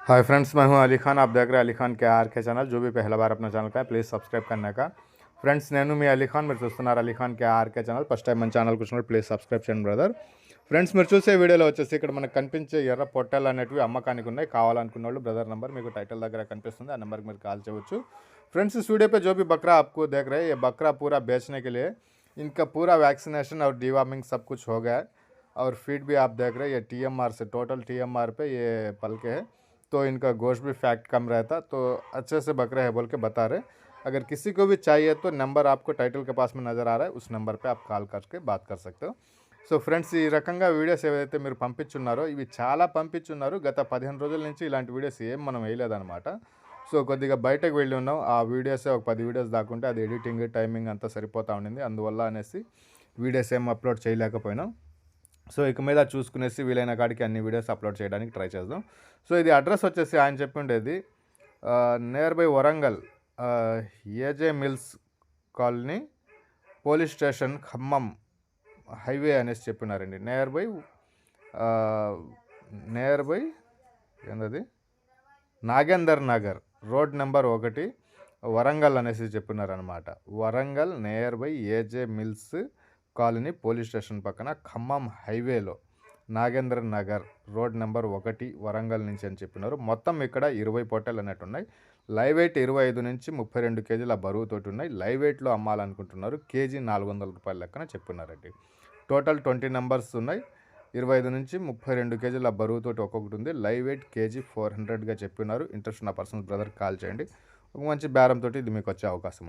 Hi friends मैं हूं अली खान आप देख रहे हैं अली खान के आर के ఛానల్ जो भी पहला बार अपना ఛానల్ का है ప్లీజ్ సబ్స్క్రైబ్ करने का ఫ్రెండ్స్ నేను మీ అలీ ఖాన్ మీరు చూస్తున్నారు Ali Khan K RK channel first time మన ఛానల్కి వచ్చినప్పుడు ప్లీజ్ సబ్స్క్రైబ్ చేయండి బ్రదర్ ఫ్రెండ్స్ మీరు చూసే వీడియోలో వచ్చేసి ఇక్కడ మనకు కనిపించే ఎర్ర పొట్టెలు అనేటివి అమ్మకానికి ఉన్నాయి కావాలనుకున్న వాళ్ళు బ్రదర్ నెంబర్ మీకు టైటిల్ దగ్గర కనిపిస్తుంది ఆ నెంబర్కి మీరు కాల్ చేయవచ్చు फ्रेंड्स इस वीडियो पे जो भी बकरा आपको देख रहे हैं ये बकरा पूरा बेचने के लिए इनका पूरा वैक्सीनेशन और डिवार्मिंग सब कुछ हो गया है और फीड भी आप देख रहे हैं ये टीएमआर से टोटल टीएमआर पे ये पल के है तो इनका गोश्त भी फैक्ट कम रहता तो अच्छे से बकरे है बोल के बता रहे अगर किसी को भी चाहिए तो नंबर आपको टाइटल के पास में नज़र आ रहा है उस नंबर पे आप కాల్ करके बात कर सकते हो సో ఫ్రెండ్స్ ఈ రకంగా వీడియోస్ ఏవైతే మీరు పంపించున్నారో ఇవి చాలా పంపించున్నారు గత పదిహేను రోజుల నుంచి ఇలాంటి వీడియోస్ ఏం మనం వేయలేదన్నమాట సో కొద్దిగా బయటకు వెళ్ళి ఉన్నాం ఆ వీడియోస్ ఒక పది వీడియోస్ దాకుంటే అది ఎడిటింగ్ టైమింగ్ అంతా సరిపోతూ ఉండింది అందువల్ల అనేసి వీడియోస్ ఏం అప్లోడ్ చేయలేకపోయినాం సో ఇక మీద చూసుకునేసి వీలైన కాడికి అన్ని వీడియోస్ అప్లోడ్ చేయడానికి ట్రై చేద్దాం. సో ఇది అడ్రస్ వచ్చేసి ఆయన చెప్పిండేది nearby Warangal AJ mills colony police station Khammam highway అనేసి చెప్పినారండి. నియర్ బై నియర్ బై ఏందది? నాగేందర్ నగర్ రోడ్ నెంబర్ ఒకటి వరంగల్ అనేసి చెప్పినారనమాట Warangal nearby AJ mills colony police station పక్కన ఖమ్మం హైవేలో నాగేంద్ర నగర్ రోడ్ నెంబర్ ఒకటి వరంగల్ నుంచి అని చెప్పినారు. మొత్తం ఇక్కడ ఇరవై పొట్టలు అన్నట్టు ఉన్నాయి. లైవ్ వెయిట్ ఇరవై ఐదు నుంచి ముప్పై రెండు కేజీల బరువుతోటి ఉన్నాయి. లైవ్ వెయిట్లో అమ్మాలనుకుంటున్నారు. కేజీ నాలుగు వందల రూపాయల లెక్కన చెప్పినారండి. టోటల్ ట్వంటీ నెంబర్స్ ఉన్నాయి. ఇరవై ఐదు నుంచి ముప్పై రెండు కేజీల బరువుతోటి ఒక్కొక్కటి ఉంది. లైవ్ వెయిట్ కేజీ ఫోర్ హండ్రెడ్గా చెప్పినారు. ఇంట్రెస్ట్ ఉన్న పర్సనల్ బ్రదర్ కాల్ చేయండి. ఒక మంచి బేరంతో ఇది మీకు వచ్చే అవకాశం ఉంది